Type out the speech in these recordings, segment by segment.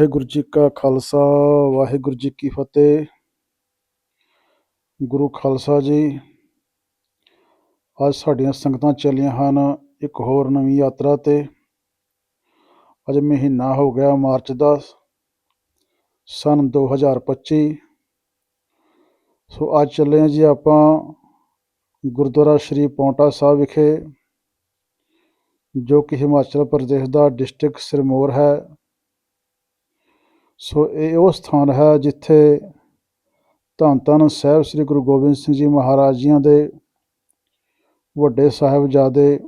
ਵਾਹਿਗੁਰੂ ਜੀ ਕਾ ਖਾਲਸਾ, ਵਾਹਿਗੁਰੂ ਜੀ ਕੀ ਫਤਿਹ। ਗੁਰੂ ਖਾਲਸਾ ਜੀ, ਅੱਜ ਸਾਡੀਆਂ ਸੰਗਤਾਂ ਚੱਲੀਆਂ ਹਨ ਇੱਕ ਹੋਰ ਨਵੀਂ ਯਾਤਰਾ ਤੇ। ਅੱਜ ਮਹੀਨਾ ਹੋ ਗਿਆ ਮਾਰਚ ਦਾ, ਸਨ 2025 ਸੋ ਅੱਜ ਚੱਲੇ ਹਾਂ ਜੀ ਆਪਾਂ ਗੁਰਦੁਆਰਾ ਸ਼੍ਰੀ ਪੌਂਟਾ ਸਾਹਿਬ ਵਿਖੇ, ਜੋ ਕਿ ਹਿਮਾਚਲ ਪ੍ਰਦੇਸ਼ ਦਾ ਡਿਸਟ੍ਰਿਕਟ ਸਿਰਮੌਰ ਹੈ। ਸੋ ਇਹ ਉਹ ਸਥਾਨ ਹੈ ਜਿੱਥੇ ਧੰਨ ਧੰਨ ਸਾਹਿਬ ਸ੍ਰੀ ਗੁਰੂ ਗੋਬਿੰਦ ਸਿੰਘ ਜੀ ਮਹਾਰਾਜ ਜੀਆਂ ਦੇ ਵੱਡੇ ਸਾਹਿਬਜ਼ਾਦੇ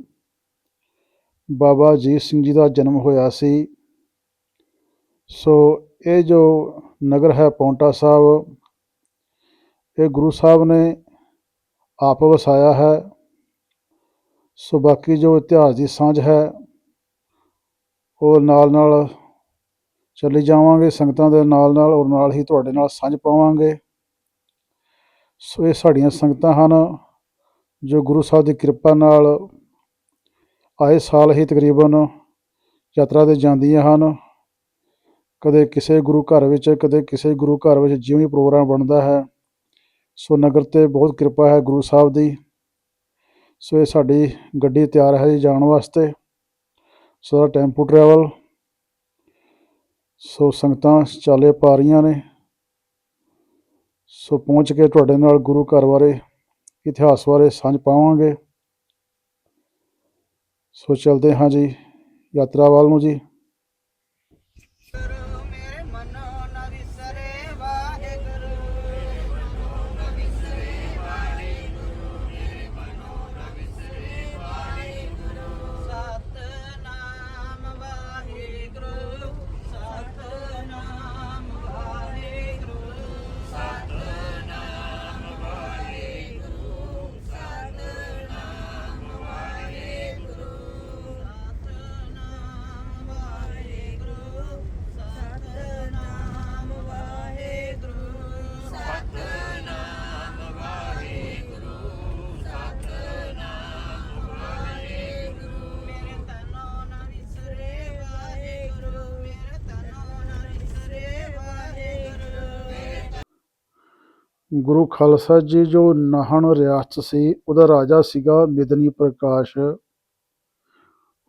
ਬਾਬਾ ਅਜੀਤ ਸਿੰਘ ਜੀ ਦਾ ਜਨਮ ਹੋਇਆ ਸੀ। ਸੋ ਇਹ ਜੋ ਨਗਰ ਹੈ ਪੌਂਟਾ ਸਾਹਿਬ, ਇਹ ਗੁਰੂ ਸਾਹਿਬ ਨੇ ਆਪ ਵਸਾਇਆ ਹੈ। ਸੋ ਬਾਕੀ ਜੋ ਇਤਿਹਾਸ ਦੀ ਸਾਂਝ ਹੈ, ਉਹ ਨਾਲ ਨਾਲ ਚੱਲੀ ਜਾਵਾਂਗੇ, ਸੰਗਤਾਂ ਦੇ ਨਾਲ ਨਾਲ ਔਰ ਨਾਲ ਹੀ ਤੁਹਾਡੇ ਨਾਲ ਸਾਂਝ ਪਾਵਾਂਗੇ। ਸੋ ਇਹ ਸਾਡੀਆਂ ਸੰਗਤਾਂ ਹਨ, ਜੋ ਗੁਰੂ ਸਾਹਿਬ ਦੀ ਕਿਰਪਾ ਨਾਲ ਆਏ ਸਾਲ ਹੀ ਤਕਰੀਬਨ ਯਾਤਰਾ ਤੇ ਜਾਂਦੀਆਂ ਹਨ। ਕਦੇ ਕਿਸੇ ਗੁਰੂ ਘਰ ਵਿੱਚ, ਕਦੇ ਕਿਸੇ ਗੁਰੂ ਘਰ ਵਿੱਚ ਜਿਵੇਂ ਪ੍ਰੋਗਰਾਮ ਬਣਦਾ ਹੈ। ਸੋ ਨਗਰ ਤੇ ਬਹੁਤ ਕਿਰਪਾ ਹੈ ਗੁਰੂ ਸਾਹਿਬ ਦੀ। ਸੋ ਇਹ ਸਾਡੀ ਗੱਡੀ ਤਿਆਰ ਹੈ ਜੀ ਜਾਣ ਵਾਸਤੇ। ਸੋ ਟੈਂਪੂ ਟਰੈਵਲ ਸੋ ਸੰਗਤਾਂ ਚਾਲੇ ਪਾ ਰਹੀਆਂ ਨੇ। ਸੋ ਪਹੁੰਚ ਕੇ ਤੁਹਾਡੇ ਨਾਲ ਗੁਰੂ ਘਰ ਬਾਰੇ ਇਤਿਹਾਸ ਬਾਰੇ ਸਾਂਝ ਪਾਵਾਂਗੇ। ਸੋ ਚਲਦੇ ਹਾਂ ਜੀ ਯਾਤਰਾ ਵੱਲ ਨੂੰ ਜੀ। ਗੁਰੂ ਖਾਲਸਾ ਜੀ ਜੋ ਨਾਹਣ ਰਿਆਸਤ ਸੀ, ਉਹਦਾ ਰਾਜਾ ਸੀਗਾ ਮਿਦਨੀ ਪ੍ਰਕਾਸ਼।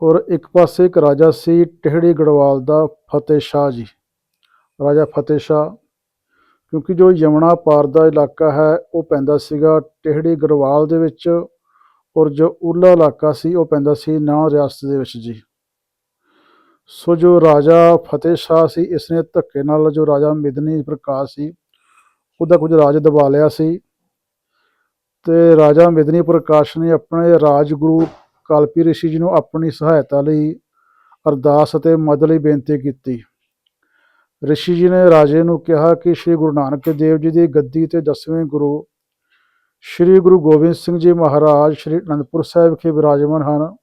ਔਰ ਇੱਕ ਪਾਸੇ ਇੱਕ ਰਾਜਾ ਸੀ ਟਿਹੜੀ ਗੜਵਾਲ ਦਾ ਫਤਿਹ ਸ਼ਾਹ ਜੀ, ਰਾਜਾ ਫਤਿਹ ਸ਼ਾਹ। ਕਿਉਂਕਿ ਜੋ ਯਮਨਾ ਪਾਰ ਦਾ ਇਲਾਕਾ ਹੈ, ਉਹ ਪੈਂਦਾ ਸੀਗਾ ਟਿਹੜੀ ਗੜਵਾਲ ਦੇ ਵਿੱਚ ਔਰ ਜੋ ਉਰਲਾ ਇਲਾਕਾ ਸੀ, ਉਹ ਪੈਂਦਾ ਸੀ ਨਾਹਨ ਰਿਆਸਤ ਦੇ ਵਿੱਚ ਜੀ। ਸੋ ਜੋ ਰਾਜਾ ਫਤਿਹ ਸ਼ਾਹ ਸੀ, ਇਸਨੇ ਧੱਕੇ ਨਾਲ ਜੋ ਰਾਜਾ ਮਿਦਨੀ ਪ੍ਰਕਾਸ਼ ਸੀ ਉਹਦਾ ਕੁਝ ਰਾਜ ਦਬਾ ਲਿਆ ਸੀ। ਤੇ ਰਾਜਾ ਮਿਦਨੀ ਪ੍ਰਕਾਸ਼ ਨੇ ਆਪਣੇ ਰਾਜਗੁਰੂ ਕਲਪੀ ਰਿਸ਼ੀ ਜੀ ਨੂੰ ਆਪਣੀ ਸਹਾਇਤਾ ਲਈ ਅਰਦਾਸ ਅਤੇ ਮਦਦ ਲਈ ਬੇਨਤੀ ਕੀਤੀ। ਰਿਸ਼ੀ ਜੀ ਨੇ ਰਾਜੇ ਨੂੰ ਕਿਹਾ ਕਿ ਸ੍ਰੀ ਗੁਰੂ ਨਾਨਕ ਦੇਵ ਜੀ ਦੀ ਗੱਦੀ ਤੇ ਦਸਵੇਂ ਗੁਰੂ ਸ੍ਰੀ ਗੁਰੂ ਗੋਬਿੰਦ ਸਿੰਘ ਜੀ ਮਹਾਰਾਜ ਸ੍ਰੀ ਅਨੰਦਪੁਰ ਸਾਹਿਬ ਵਿਖੇ ਵਿਰਾਜਮਾਨ ਹਨ।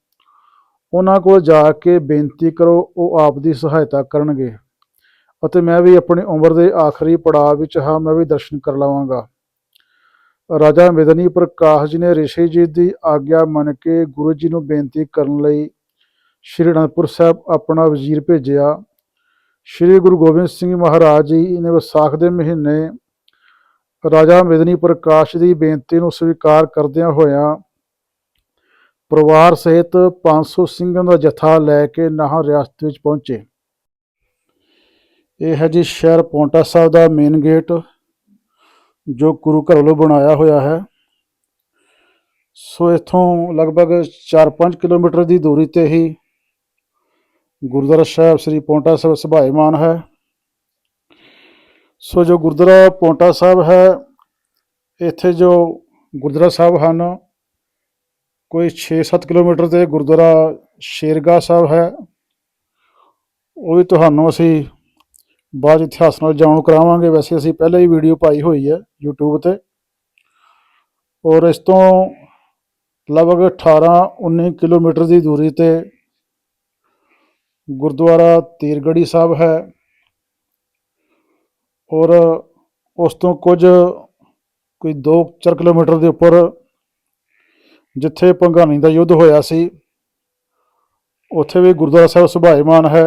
ਉਹਨਾਂ ਕੋਲ ਜਾ ਕੇ ਬੇਨਤੀ ਕਰੋ, ਉਹ ਆਪ ਦੀ ਸਹਾਇਤਾ ਕਰਨਗੇ। ਅਤੇ ਮੈਂ ਵੀ ਆਪਣੀ ਉਮਰ ਦੇ ਆਖਰੀ ਪੜਾਅ ਵਿੱਚ ਹਾਂ, ਮੈਂ ਵੀ ਦਰਸ਼ਨ ਕਰ ਲਵਾਂਗਾ। ਰਾਜਾ ਮਿਦਨੀ ਪ੍ਰਕਾਸ਼ ਜੀ ਨੇ ਰਿਸ਼ੀ ਜੀ ਦੀ ਆਗਿਆ ਮੰਨ ਕੇ ਗੁਰੂ ਜੀ ਨੂੰ ਬੇਨਤੀ ਕਰਨ ਲਈ ਸ਼੍ਰੀ ਅਨੰਦਪੁਰ ਸਾਹਿਬ ਆਪਣਾ ਵਜ਼ੀਰ ਭੇਜਿਆ। ਸ਼੍ਰੀ ਗੁਰੂ ਗੋਬਿੰਦ ਸਿੰਘ ਮਹਾਰਾਜ ਜੀ ਨੇ ਵਿਸਾਖ ਦੇ ਮਹੀਨੇ ਰਾਜਾ ਮਿਦਨੀ ਪ੍ਰਕਾਸ਼ ਦੀ ਬੇਨਤੀ ਨੂੰ ਸਵੀਕਾਰ ਕਰਦਿਆਂ ਹੋਇਆਂ ਪਰਿਵਾਰ ਸਮੇਤ 500 ਸਿੰਘਾਂ ਦਾ ਜਥਾ ਲੈ ਕੇ ਨਾਹ ਰਿਆਸਤ ਵਿੱਚ ਪਹੁੰਚੇ। ਇਹ ਹੈ ਜੀ ਸ਼ਹਿਰ ਪੌਂਟਾ ਸਾਹਿਬ ਦਾ ਮੇਨ ਗੇਟ ਜੋ ਗੁਰੂ ਘਰ ਵੱਲੋਂ ਬਣਾਇਆ ਹੋਇਆ ਹੈ। ਸੋ ਇਥੋਂ ਲਗਭਗ 4-5 ਕਿਲੋਮੀਟਰ ਦੀ ਦੂਰੀ ਤੇ ਹੀ ਗੁਰਦੁਆਰਾ ਸਾਹਿਬ ਸ੍ਰੀ ਪੌਂਟਾ ਸਾਹਿਬ ਸੁਭਾਏਮਾਨ ਹੈ। ਸੋ ਜੋ ਗੁਰਦੁਆਰਾ ਪੌਂਟਾ ਸਾਹਿਬ ਹੈ, ਇੱਥੇ ਜੋ ਗੁਰਦੁਆਰਾ ਸਾਹਿਬ ਹਨ, ਕੋਈ 6-7 ਕਿਲੋਮੀਟਰ ਤੇ ਗੁਰਦੁਆਰਾ ਸ਼ੇਰਗਾਹ ਸਾਹਿਬ ਹੈ। ਉਹ ਵੀ ਤੁਹਾਨੂੰ ਅਸੀਂ ਬਾਅਦ 'ਚ ਇਤਿਹਾਸ ਨਾਲ ਜਾਣੂ ਕਰਾਵਾਂਗੇ। ਵੈਸੇ ਅਸੀਂ ਪਹਿਲਾਂ ਹੀ ਵੀਡੀਓ ਪਾਈ ਹੋਈ ਹੈ YouTube ਤੇ। ਔਰ ਇਸ ਤੋਂ ਲਗਭਗ 18-19 ਕਿਲੋਮੀਟਰ ਦੀ ਦੂਰੀ ਤੇ ਗੁਰਦੁਆਰਾ ਤੀਰਗੜੀ ਸਾਹਿਬ ਹੈ। ਔਰ ਉਸ ਤੋਂ ਕੁਝ, ਕੋਈ 2-4 ਕਿਲੋਮੀਟਰ ਦੇ ਉੱਪਰ ਜਿੱਥੇ ਭੰਗਾਣੀ ਦਾ ਯੁੱਧ ਹੋਇਆ ਸੀ, ਉੱਥੇ ਵੀ ਗੁਰਦੁਆਰਾ ਸਾਹਿਬ ਸੁਭਾਏਮਾਨ ਹੈ।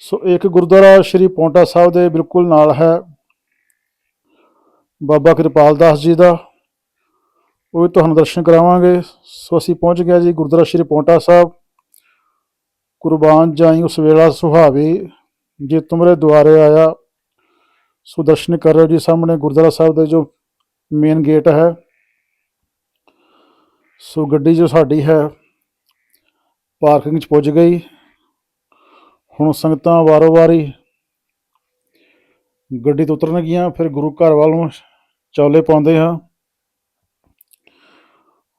ਸੋ ਇੱਕ ਗੁਰਦੁਆਰਾ ਸ਼੍ਰੀ ਪੌਂਟਾ ਸਾਹਿਬ ਦੇ ਬਿਲਕੁਲ ਨਾਲ ਹੈ। ਬਾਬਾ ਕਿਰਪਾਲ ਦਾਸ ਜੀ ਦਾ। ਉਹ ਵੀ ਤੁਹਾਨੂੰ ਦਰਸ਼ਨ ਕਰਾਵਾਂਗੇ। ਸੋ ਅਸੀਂ ਪਹੁੰਚ ਗਿਆ ਜੀ ਗੁਰਦੁਆਰਾ ਸ਼੍ਰੀ ਪੌਂਟਾ ਸਾਹਿਬ। ਕੁਰਬਾਨ ਜਾਈ ਉਸ ਵੇਲਾ ਸੁਹਾਵੇ, ਜੇ ਤੁਮਰੇ ਦੁਆਰੇ ਆਇਆ, ਸੋ ਦਰਸ਼ਨ ਕਰ ਰਹੇ ਜੀ ਸਾਹਮਣੇ ਗੁਰਦੁਆਰਾ ਸਾਹਿਬ ਦੇ ਜੋ ਮੇਨ ਗੇਟ ਹੈ। ਸੋ ਗੱਡੀ ਜੋ ਸਾਡੀ ਹੈ, ਪਾਰਕਿੰਗ 'ਚ ਪੁੱਜ ਗਈ। ਹੁਣ ਸੰਗਤਾਂ ਵਾਰੋ ਵਾਰੀ ਗੱਡੀ ਤੋਂ ਉਤਰਨਗੀਆਂ ਫਿਰ ਗੁਰੂ ਘਰ ਵੱਲੋਂ ਚੌਲੇ ਪਾਉਂਦੇ ਹਾਂ।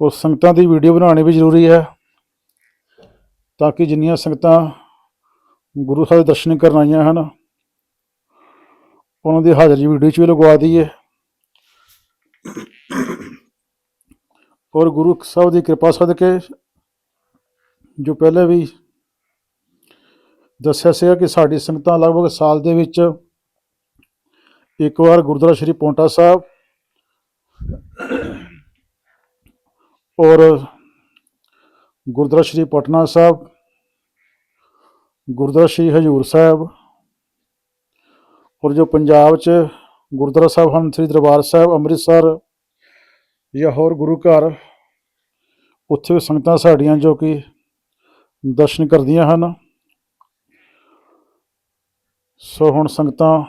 ਉਹ ਸੰਗਤਾਂ ਦੀ ਵੀਡੀਓ ਬਣਾਉਣੀ ਵੀ ਜ਼ਰੂਰੀ ਹੈ ਤਾਂ ਕਿ ਜਿੰਨੀਆਂ ਸੰਗਤਾਂ ਗੁਰੂ ਸਾਹਿਬ ਦੇ ਦਰਸ਼ਨ ਕਰਨ ਆਈਆਂ ਹਨ, ਉਹਨਾਂ ਦੀ ਹਾਜ਼ਰੀ ਵੀਡੀਓ 'ਚ ਵੀ ਲਗਵਾ ਦਈਏ। ਔਰ ਗੁਰੂ ਸਾਹਿਬ ਦੀ ਕਿਰਪਾ ਸਦਕੇ ਜੋ ਪਹਿਲੇ ਵੀ ਦੱਸਿਆ ਸੀਗਾ ਕਿ ਸਾਡੀ ਸੰਗਤਾਂ ਲਗਭਗ ਸਾਲ ਦੇ ਵਿੱਚ ਇੱਕ ਵਾਰ ਗੁਰਦੁਆਰਾ ਸ਼੍ਰੀ ਪੌਂਟਾ ਸਾਹਿਬ ਔਰ ਗੁਰਦੁਆਰਾ ਸ਼੍ਰੀ ਪਟਨਾ ਸਾਹਿਬ, ਗੁਰਦੁਆਰਾ ਸ਼੍ਰੀ ਹਜੂਰ ਸਾਹਿਬ ਔਰ ਜੋ ਪੰਜਾਬ 'ਚ ਗੁਰਦੁਆਰਾ ਸਾਹਿਬ ਹਨ, ਸ੍ਰੀ ਦਰਬਾਰ ਸਾਹਿਬ, ਅੰਮ੍ਰਿਤਸਰ ਜਾਂ ਹੋਰ ਗੁਰੂ ਘਰ, ਉੱਥੇ ਸੰਗਤਾਂ ਸਾਡੀਆਂ ਜੋ ਕਿ ਦਰਸ਼ਨ ਕਰਦੀਆਂ ਹਨ। ਸੋ ਹੁਣ ਸੰਗਤਾਂ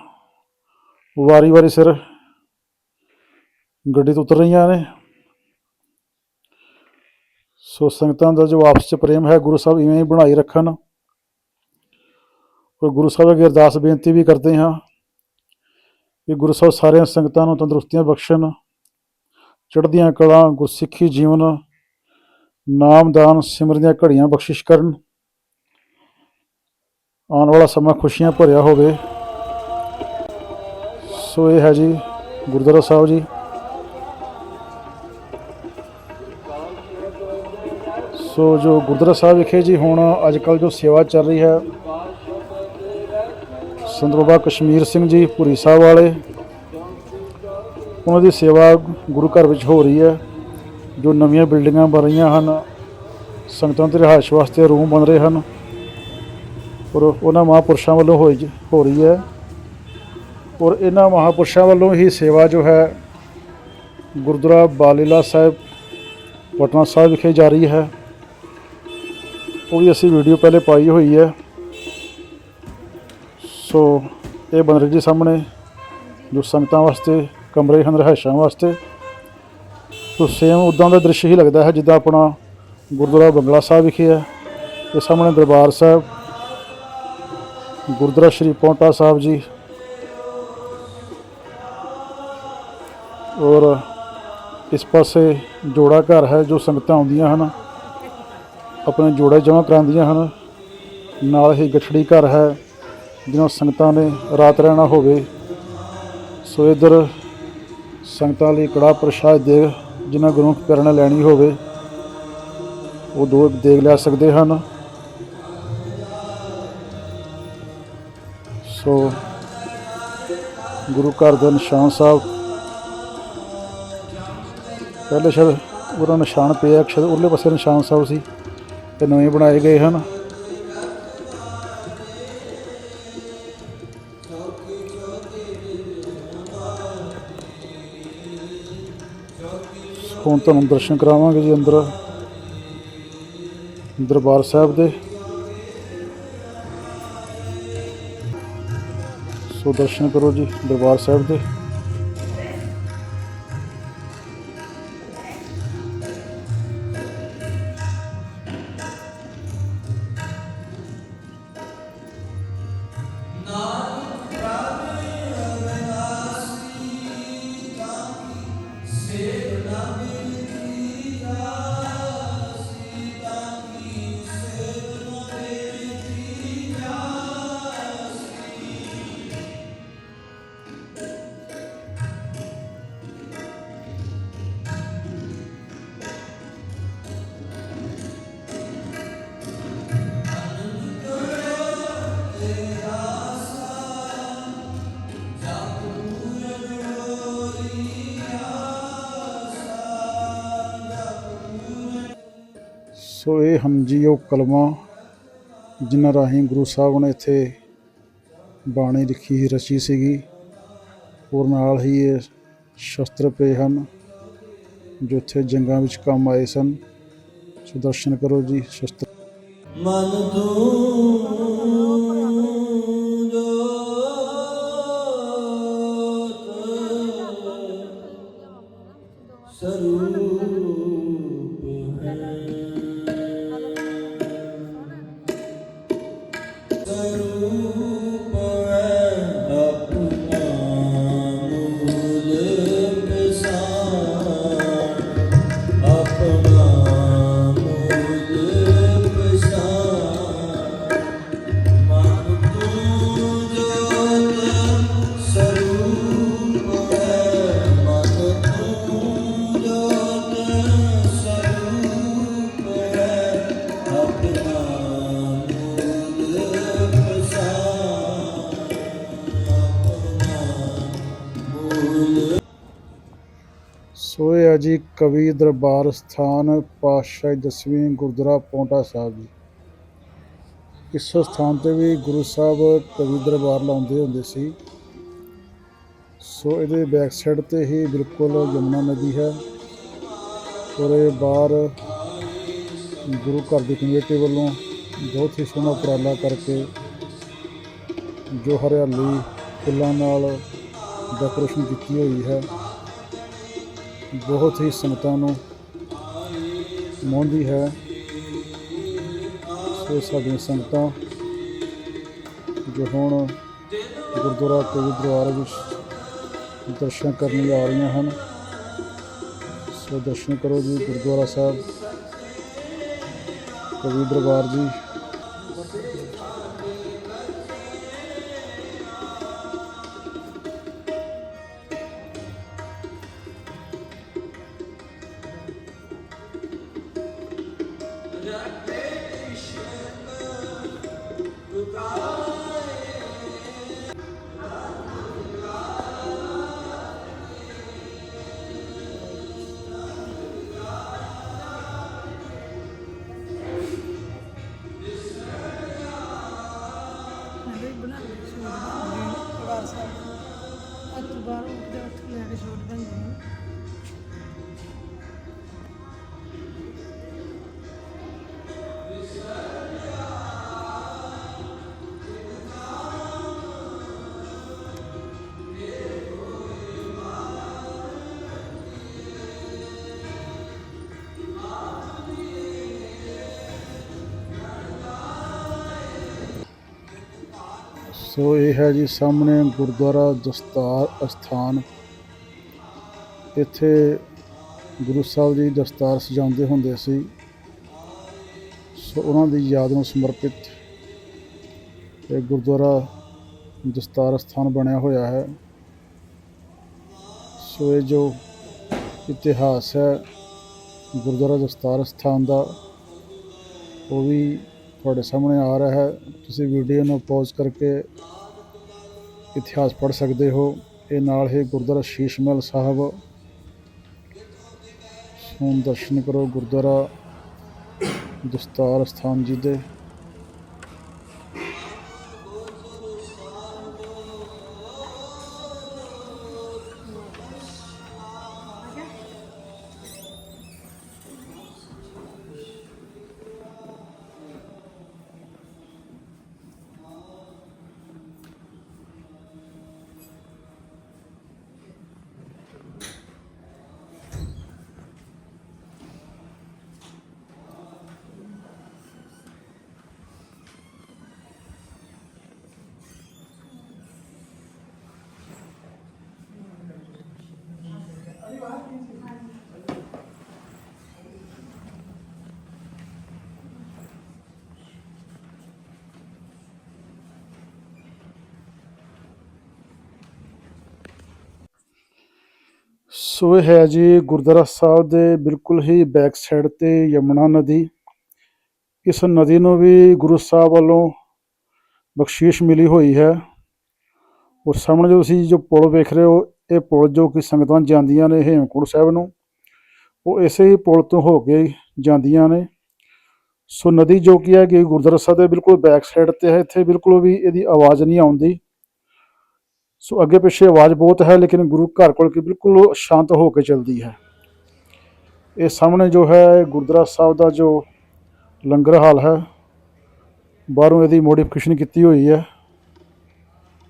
ਵਾਰੀ-ਵਾਰੀ ਸਿਰ ਗੱਡੀ ਤੋਂ ਉਤਰ ਰਹੀਆਂ ਨੇ। ਸੋ ਸੰਗਤਾਂ ਦਾ ਜੋ ਆਪਸ ਚ ਪ੍ਰੇਮ ਹੈ, ਗੁਰੂ ਸਾਹਿਬ ਇਵੇਂ ਹੀ ਬਣਾਈ ਰੱਖਣ। ਔਰ ਗੁਰੂ ਸਾਹਿਬ ਅੱਗੇ ਅਰਦਾਸ ਬੇਨਤੀ ਵੀ ਕਰਦੇ ਹਾਂ ਕਿ ਗੁਰੂ ਸਾਹਿਬ ਸਾਰੀਆਂ ਸੰਗਤਾਂ ਨੂੰ ਤੰਦਰੁਸਤੀਆਂ ਬਖਸ਼ਣ, ਚੜ੍ਹਦੀਆਂ ਕਲਾ, ਗੁਰਸਿੱਖੀ ਜੀਵਨ, ਨਾਮਦਾਨ ਸਿਮਰਨ ਦੀਆਂ ਘੜੀਆਂ ਬਖਸ਼ਿਸ਼ ਕਰਨ। ਆਉਣ ਵਾਲਾ ਸਮਾਂ ਖੁਸ਼ੀਆਂ ਭਰਿਆ ਹੋਵੇ। ਸੋ ਇਹ ਹੈ ਜੀ ਗੁਰਦੁਆਰਾ ਸਾਹਿਬ ਜੀ। ਸੋ ਜੋ ਗੁਰਦੁਆਰਾ ਸਾਹਿਬ ਵਿਖੇ ਜੀ ਹੁਣ ਅੱਜ ਕੱਲ ਜੋ ਸੇਵਾ ਚੱਲ ਰਹੀ ਹੈ, ਸੰਤ ਬਾਬਾ ਕਸ਼ਮੀਰ ਸਿੰਘ ਜੀ ਪੁਰੀ ਸਾਹਿਬ ਵਾਲੇ, ਉਹਨਾਂ ਦੀ ਸੇਵਾ ਗੁਰੂ ਘਰ ਵਿੱਚ ਹੋ ਰਹੀ ਹੈ, ਜੋ ਨਵੀਆਂ ਬਿਲਡਿੰਗਾਂ ਬਣ ਰਹੀਆਂ ਹਨ, ਸੰਗਤਾਂ ਦੇ ਰਿਹਾਇਸ਼ ਵਾਸਤੇ ਰੂਮ ਬਣ ਰਹੇ ਹਨ। ਔਰ ਉਹਨਾਂ ਮਹਾਂਪੁਰਸ਼ਾਂ ਵੱਲੋਂ ਹੋਈ ਹੋ ਰਹੀ ਹੈ। ਔਰ ਇਹਨਾਂ ਮਹਾਂਪੁਰਸ਼ਾਂ ਵੱਲੋਂ ਹੀ ਸੇਵਾ ਜੋ ਹੈ, ਗੁਰਦੁਆਰਾ ਬਾਲੀਲਾ ਸਾਹਿਬ, ਪਟਨਾ ਸਾਹਿਬ ਵਿਖੇ ਜਾਰੀ ਹੈ। ਉਹ ਵੀ ਅਸੀਂ ਵੀਡੀਓ ਪਹਿਲੇ ਪਾਈ ਹੋਈ ਹੈ। ਸੋ ਇਹ ਬਣ ਰਹੀ ਜੀ ਸਾਹਮਣੇ, ਜੋ ਸੰਗਤਾਂ ਵਾਸਤੇ, ਕਮਰੇ ਹਨ, ਰਿਹਾਇਸ਼ਾਂ ਵਾਸਤੇ। ਸੋ ਸੇਮ ਉਦਾਂ ਦਾ ਦ੍ਰਿਸ਼ ਹੀ ਲੱਗਦਾ ਹੈ, ਜਿੱਦਾਂ ਆਪਣਾ ਗੁਰਦੁਆਰਾ ਬੰਗਲਾ ਸਾਹਿਬ ਵਿਖੇ ਹੈ। ਤੇ ਸਾਹਮਣੇ ਦਰਬਾਰ ਸਾਹਿਬ ਗੁਰਦੁਆਰਾ ਸ਼੍ਰੀ ਪੌਂਟਾ ਸਾਹਿਬ ਜੀ। ਔਰ ਇਸ ਪਾਸੇ ਜੋੜਾ ਘਰ ਹੈ ਜੋ ਸੰਗਤਾਂ ਆਉਂਦੀਆਂ ਹਨ। ਆਪਣੇ ਜੋੜੇ ਜਮ੍ਹਾਂ ਕਰਾਉਂਦੀਆਂ ਹਨ। ਨਾਲ ਹੀ ਗਠੜੀ ਘਰ ਹੈ ਜਿਹਨਾਂ ਸੰਗਤਾਂ ਨੇ ਰਾਤ ਰਹਿਣਾ ਹੋਵੇ। ਸੋ ਇਧਰ ਸੰਗਤਾਂ ਲਈ ਕੜਾ ਪ੍ਰਸ਼ਾਦ ਦੇ ਜਿਨ੍ਹਾਂ ਗੁਰੂ ਪਿਆਰਿਆਂ ਨੇ ਲੈਣੀ ਹੋਵੇ, ਉਹ ਦੋ ਦੇਗ ਲੈ ਸਕਦੇ ਹਨ। ਸੋ ਗੁਰੂ ਘਰ ਦੇ ਨਿਸ਼ਾਨ ਸਾਹਿਬ ਪਹਿਲੇ ਸ਼ਾਇਦ ਉਹਦਾ ਨਿਸ਼ਾਨ ਪਿਆ ਸ਼ਾਇਦ ਉਰਲੇ ਪਾਸੇ ਨਿਸ਼ਾਨ ਸਾਹਿਬ ਸੀ ਤੇ ਨਵੇਂ ਬਣਾਏ ਗਏ ਹਨ। ਹੁਣ ਤੁਹਾਨੂੰ ਦਰਸ਼ਨ ਕਰਾਵਾਂਗੇ ਜੀ ਅੰਦਰ, ਦਰਬਾਰ ਸਾਹਿਬ ਦੇ। ਸੋ ਦਰਸ਼ਨ ਕਰੋ ਜੀ ਦਰਬਾਰ ਸਾਹਿਬ ਦੇ। ਸੋ ਇਹ ਹਨ ਜੀ ਉਹ ਕਲਮਾਂ ਜਿਨ੍ਹਾਂ ਰਾਹੀਂ ਗੁਰੂ ਸਾਹਿਬ ਨੇ ਇੱਥੇ ਬਾਣੀ ਲਿਖੀ ਹੀ ਰਚੀ ਸੀਗੀ। ਔਰ ਨਾਲ ਹੀ ਇਹ ਸ਼ਸਤਰ ਪਏ ਹਨ, ਜੋ ਇੱਥੇ ਜੰਗਾਂ ਵਿੱਚ ਕੰਮ ਆਏ ਸਨ। ਸੁਦਰਸ਼ਨ ਕਰੋ ਜੀ, ਸ਼ਸਤਰ ਮਨ ਤੂੰ ਸੋ ਇਹ ਹੈ ਜੀ ਕਵੀ ਦਰਬਾਰ ਸਥਾਨ ਪਾਤਸ਼ਾਹੀ ਦਸਵੀਂ ਗੁਰਦੁਆਰਾ ਪੌਂਟਾ ਸਾਹਿਬ ਜੀ। ਇਸ ਸਥਾਨ ਤੇ ਵੀ ਗੁਰੂ ਸਾਹਿਬ ਕਵੀ ਦਰਬਾਰ ਲਾਉਂਦੇ ਹੁੰਦੇ ਸੀ। ਸੋ ਇਹਦੇ ਬੈਕ ਸਾਈਡ ਤੇ ਹੀ ਬਿਲਕੁਲ ਯਮੁਨਾ ਨਦੀ ਹੈ। ਔਰ ਇਹ ਬਾਹਰ ਗੁਰੂ ਘਰ ਦੀ ਕਮੇਟੀ ਵੱਲੋਂ ਬਹੁਤ ਹੀ ਸੋਹਣਾ ਉਪਰਾਲਾ ਕਰਕੇ ਜੋ ਹਰਿਆਲੀ, ਫੁੱਲਾਂ ਨਾਲ ਡੈਕੋਰੇਸ਼ਨ ਕੀਤੀ ਹੋਈ ਹੈ। ਬਹੁਤ ਹੀ ਸੰਗਤਾਂ ਨੂੰ ਮੋਹਦੀ ਹੈ। ਸੋ ਸਾਡੀਆਂ ਸੰਗਤਾਂ ਜੋ ਹੁਣ ਗੁਰਦੁਆਰਾ ਕਵੀ ਦਰਬਾਰ ਵਿੱਚ ਦਰਸ਼ਨ ਕਰਨ ਲਈ ਆ ਰਹੀਆਂ ਹਨ। ਸੋ ਦਰਸ਼ਨ ਕਰੋ ਜੀ ਗੁਰਦੁਆਰਾ ਸਾਹਿਬ। ਕਵੀ ਦਰਬਾਰ ਜੀ। ਨਾਲੇ ਸੋ ਇਹ ਹੈ ਜੀ ਸਾਹਮਣੇ ਗੁਰਦੁਆਰਾ ਦਸਤਾਰ ਅਸਥਾਨ। ਇੱਥੇ ਗੁਰੂ ਸਾਹਿਬ ਜੀ ਦਸਤਾਰ ਸਜਾਉਂਦੇ ਹੁੰਦੇ ਸੀ। ਸੋ ਉਹਨਾਂ ਦੀ ਯਾਦ ਨੂੰ ਸਮਰਪਿਤ ਇਹ ਗੁਰਦੁਆਰਾ ਦਸਤਾਰ ਅਸਥਾਨ ਬਣਿਆ ਹੋਇਆ ਹੈ। ਸੋ ਇਹ ਜੋ ਇਤਿਹਾਸ ਹੈ ਗੁਰਦੁਆਰਾ ਦਸਤਾਰ ਅਸਥਾਨ ਦਾ, ਉਹ ਵੀ ਤੁਹਾਡੇ ਸਾਹਮਣੇ ਆ ਰਿਹਾ ਹੈ। ਤੁਸੀਂ ਵੀਡੀਓ ਨੂੰ ਪੌਜ਼ ਕਰਕੇ ਇਤਿਹਾਸ ਪੜ੍ਹ ਸਕਦੇ ਹੋ। ਇਹ ਨਾਲ ਹੀ ਗੁਰਦੁਆਰਾ ਸ਼ੀਸ਼ ਮਹਿਲ ਸਾਹਿਬ। ਹੁਣ ਦਰਸ਼ਨ ਕਰੋ ਗੁਰਦੁਆਰਾ ਦਸਤਾਰ ਸਥਾਨ ਜੀ ਦੇ। ਸੋ ਇਹ ਹੈ ਜੀ ਗੁਰਦੁਆਰਾ ਸਾਹਿਬ ਦੇ ਬਿਲਕੁਲ ਹੀ ਬੈਕ ਸਾਈਡ ਤੇ ਯਮੁਨਾ ਨਦੀ। ਇਸ ਨਦੀ ਨੂੰ ਵੀ ਗੁਰੂ ਸਾਹਿਬ ਵੱਲੋਂ ਬਖਸ਼ੀਸ਼ ਮਿਲੀ ਹੋਈ ਹੈ। ਉਹ ਸਾਹਮਣੇ ਜੋ ਤੁਸੀਂ ਜੋ ਪੁਲ ਵੇਖ ਰਹੇ ਹੋ, ਇਹ ਪੁਲ ਜੋ ਕਿ ਸੰਗਤਾਂ ਜਾਂਦੀਆਂ ਨੇ ਹੇਮਕੁੰਟ ਸਾਹਿਬ ਨੂੰ, ਉਹ ਇਸੇ ਹੀ ਪੁਲ ਤੋਂ ਹੋ ਕੇ ਜਾਂਦੀਆਂ ਨੇ। ਸੋ ਨਦੀ ਜੋ ਕਿ ਹੈ ਕਿ ਗੁਰਦੁਆਰਾ ਸਾਹਿਬ ਦੇ ਬਿਲਕੁਲ ਬੈਕ ਸਾਈਡ ਤੇ ਹੈ, ਇੱਥੇ ਬਿਲਕੁਲ ਵੀ ਇਹਦੀ ਆਵਾਜ਼ ਨਹੀਂ ਆਉਂਦੀ। ਸੋ ਅੱਗੇ ਪਿੱਛੇ ਆਵਾਜ਼ ਬਹੁਤ ਹੈ, ਲੇਕਿਨ ਗੁਰੂ ਘਰ ਕੋਲ ਕਿ ਬਿਲਕੁਲ ਸ਼ਾਂਤ ਹੋ ਕੇ ਚੱਲਦੀ ਹੈ। ਇਹ ਸਾਹਮਣੇ ਜੋ ਹੈ ਗੁਰਦੁਆਰਾ ਸਾਹਿਬ ਦਾ ਜੋ ਲੰਗਰ ਹਾਲ ਹੈ, ਬਾਹਰੋਂ ਇਹਦੀ ਮੋਡੀਫਿਕੇਸ਼ਨ ਕੀਤੀ ਹੋਈ ਹੈ।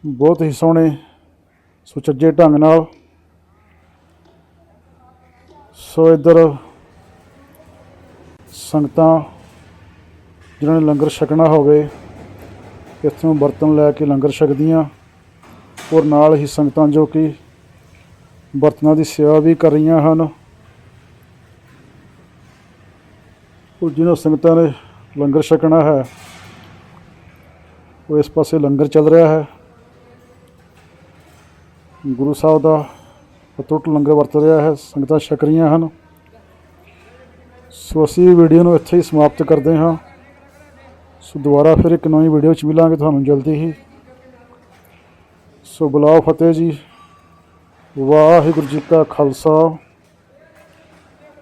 ਬਹੁਤ ਹੀ ਸੋਹਣੇ, ਸੁਚੱਜੇ ਢੰਗ ਨਾਲ। ਸੋ ਇੱਧਰ ਸੰਗਤਾਂ, ਜਿਨ੍ਹਾਂ ਨੇ ਲੰਗਰ ਛਕਣਾ ਹੋਵੇ, ਇੱਥੋਂ ਬਰਤਨ ਲੈ ਕੇ ਲੰਗਰ ਛਕਦੀਆਂ। ਔਰ ਨਾਲ ਹੀ ਸੰਗਤਾਂ ਜੋ ਕਿ ਬਰਤਨਾਂ ਦੀ ਸੇਵਾ ਵੀ ਕਰ ਰਹੀਆਂ ਹਨ। ਉਹ ਜਿਹਨਾਂ ਸੰਗਤਾਂ ਨੇ ਲੰਗਰ ਛਕਣਾ ਹੈ, ਉਹ ਇਸ ਪਾਸੇ ਲੰਗਰ ਚੱਲ ਰਿਹਾ ਹੈ। ਗੁਰੂ ਸਾਹਿਬ ਦਾ ਅਟੁੱਟ ਲੰਗਰ ਵਰਤ ਰਿਹਾ ਹੈ, ਸੰਗਤਾਂ ਛਕ ਰਹੀਆਂ ਹਨ। ਸੋ ਅਸੀਂ ਵੀਡੀਓ ਨੂੰ ਇੱਥੇ ਹੀ ਸਮਾਪਤ ਕਰਦੇ ਹਾਂ। ਸੋ ਦੁਬਾਰਾ ਫਿਰ ਇੱਕ ਨਵੀਂ ਵੀਡੀਓ 'ਚ ਮਿਲਾਂਗੇ ਤੁਹਾਨੂੰ ਜਲਦੀ ਹੀ। ਸੋ ਬੁਲਾਓ ਫਤਿਹ ਜੀ। ਵਾਹਿਗੁਰੂ ਜੀ ਕਾ ਖਾਲਸਾ।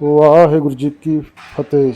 ਵਾਹਿਗੁਰੂ ਜੀ ਕੀ ਫਤਿਹ।